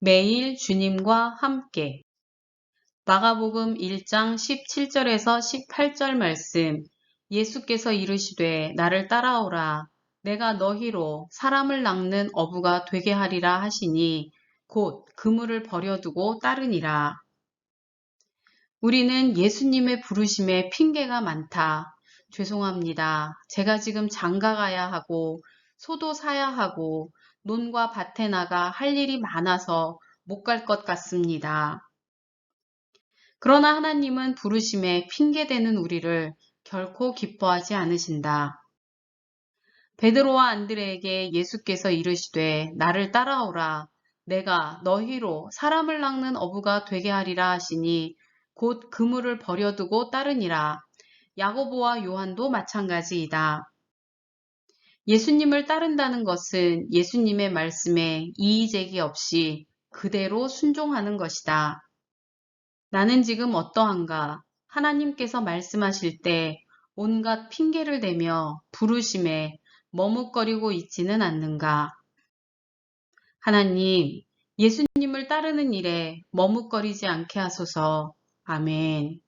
매일 주님과 함께 마가복음 1장 17절에서 18절 말씀 예수께서 이르시되 나를 따라오라 내가 너희로 사람을 낚는 어부가 되게 하리라 하시니 곧 그물을 버려두고 따르니라. 우리는 예수님의 부르심에 핑계가 많다. 죄송합니다. 제가 지금 장가 가야 하고 소도 사야 하고 논과 밭에 나가 할 일이 많아서 못 갈 것 같습니다. 그러나 하나님은 부르심에 핑계대는 우리를 결코 기뻐하지 않으신다. 베드로와 안드레에게 예수께서 이르시되 나를 따라오라 내가 너희로 사람을 낚는 어부가 되게 하리라 하시니 곧 그물을 버려두고 따르니라. 야고보와 요한도 마찬가지이다. 예수님을 따른다는 것은 예수님의 말씀에 이의제기 없이 그대로 순종하는 것이다. 나는 지금 어떠한가? 하나님께서 말씀하실 때 온갖 핑계를 대며 부르심에 머뭇거리고 있지는 않는가? 하나님, 예수님을 따르는 일에 머뭇거리지 않게 하소서. 아멘.